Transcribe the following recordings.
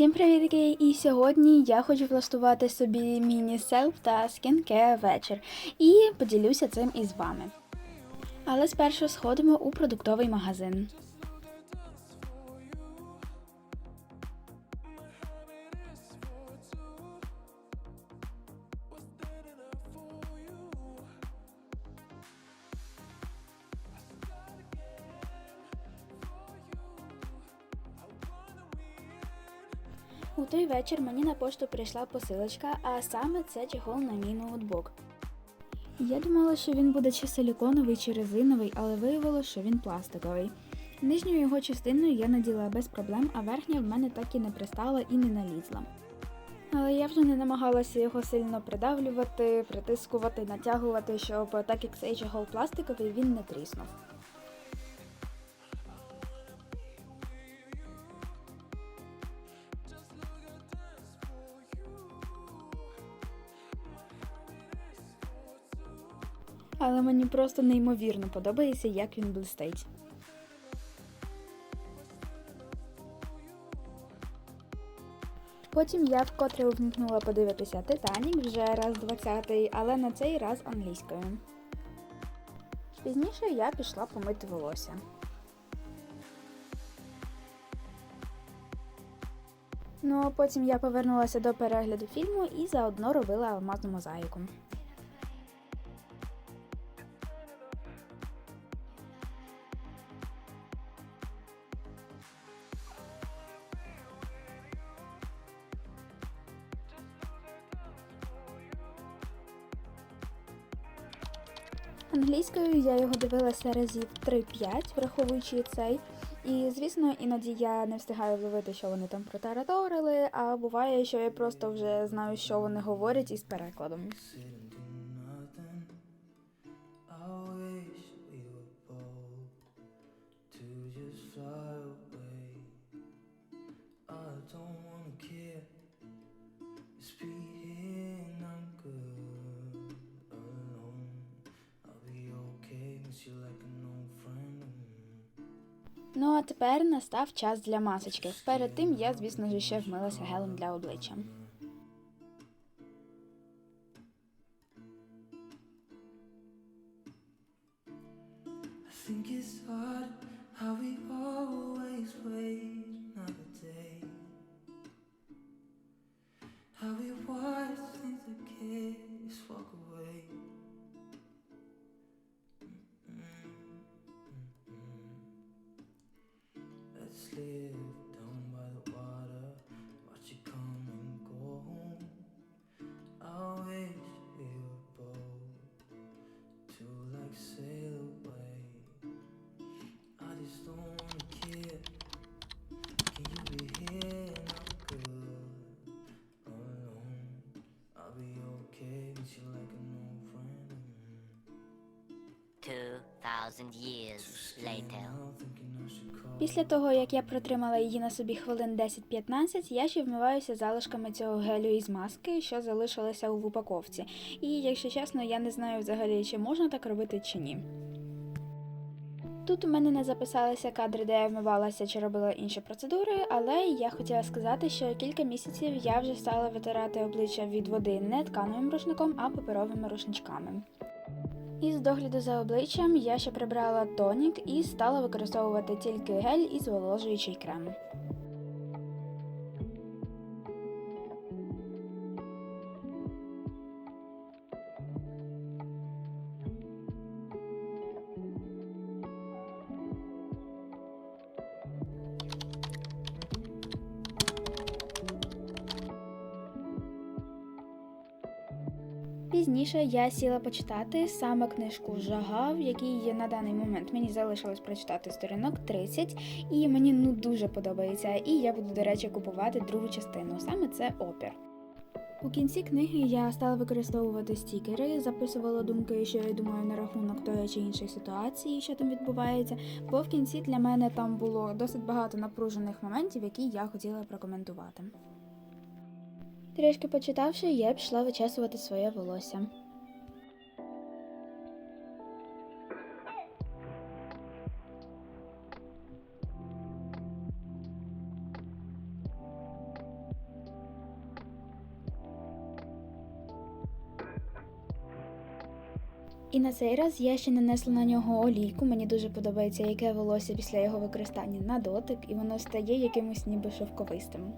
Всім привітки! І сьогодні я хочу влаштувати собі міні-селф та скінкеа вечір і поділюся цим із вами. Але спершу сходимо у продуктовий магазин. У той вечір мені на пошту прийшла посилочка, а саме це чехол на мій ноутбук. Я думала, що він буде чи силіконовий, чи резиновий, але виявилося, що він пластиковий. Нижню його частину я наділа без проблем, а верхня в мене так і не пристала і не налізла. Але я вже не намагалася його сильно придавлювати, притискувати, натягувати, щоб так як цей чехол пластиковий, він не тріснув. Але мені просто неймовірно подобається, як він блистить. Потім я вкотре увімкнула подивитися Титанік вже раз 20 але на цей раз англійською. Пізніше я пішла помити волосся. Ну а потім я повернулася до перегляду фільму і заодно робила алмазну мозаїку. Англійською я його дивилася разів 3-5, враховуючи цей. І, звісно, іноді я не встигаю вловити, що вони там протараторили, а буває, що я просто вже знаю, що вони говорять із перекладом. Ну а тепер настав час для масочки. Перед тим я, звісно ж, ще вмилася гелем для обличчя. Think it's hard how we always wait Після того, як я протримала її на собі хвилин 10-15, я ще вмиваюся залишками цього гелю із маски, що залишилося в упаковці. І якщо чесно, я не знаю взагалі, чи можна так робити чи ні. Тут у мене не записалися кадри, де я вмивалася чи робила інші процедури, але я хотіла сказати, що кілька місяців я вже стала витирати обличчя від води не тканевим рушником, а паперовими рушничками. Із догляду за обличчям я ще прибрала тонік і стала використовувати тільки гель і зволожуючий крем. Пізніше я сіла почитати саме книжку Жага, в якій на даний момент мені залишилось прочитати сторінок 30, і мені ну дуже подобається. І я буду, до речі, купувати другу частину. Саме це опір. У кінці книги я стала використовувати стікери, записувала думки, що я думаю на рахунок тої чи іншої ситуації, що там відбувається. Бо в кінці для мене там було досить багато напружених моментів, які я хотіла прокоментувати. Трішки почитавши, я пішла вичесувати своє волосся. І на цей раз я ще нанесла на нього олійку. Мені дуже подобається яке волосся після його використання на дотик, і воно стає якимось ніби шовковистим.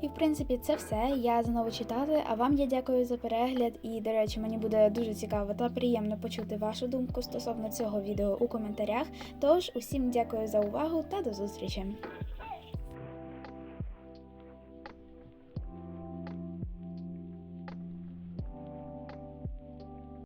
І в принципі це все. Я знову читати. А вам я дякую за перегляд. І, до речі, мені буде дуже цікаво та приємно почути вашу думку стосовно цього відео у коментарях. Тож усім дякую за увагу та до зустрічі!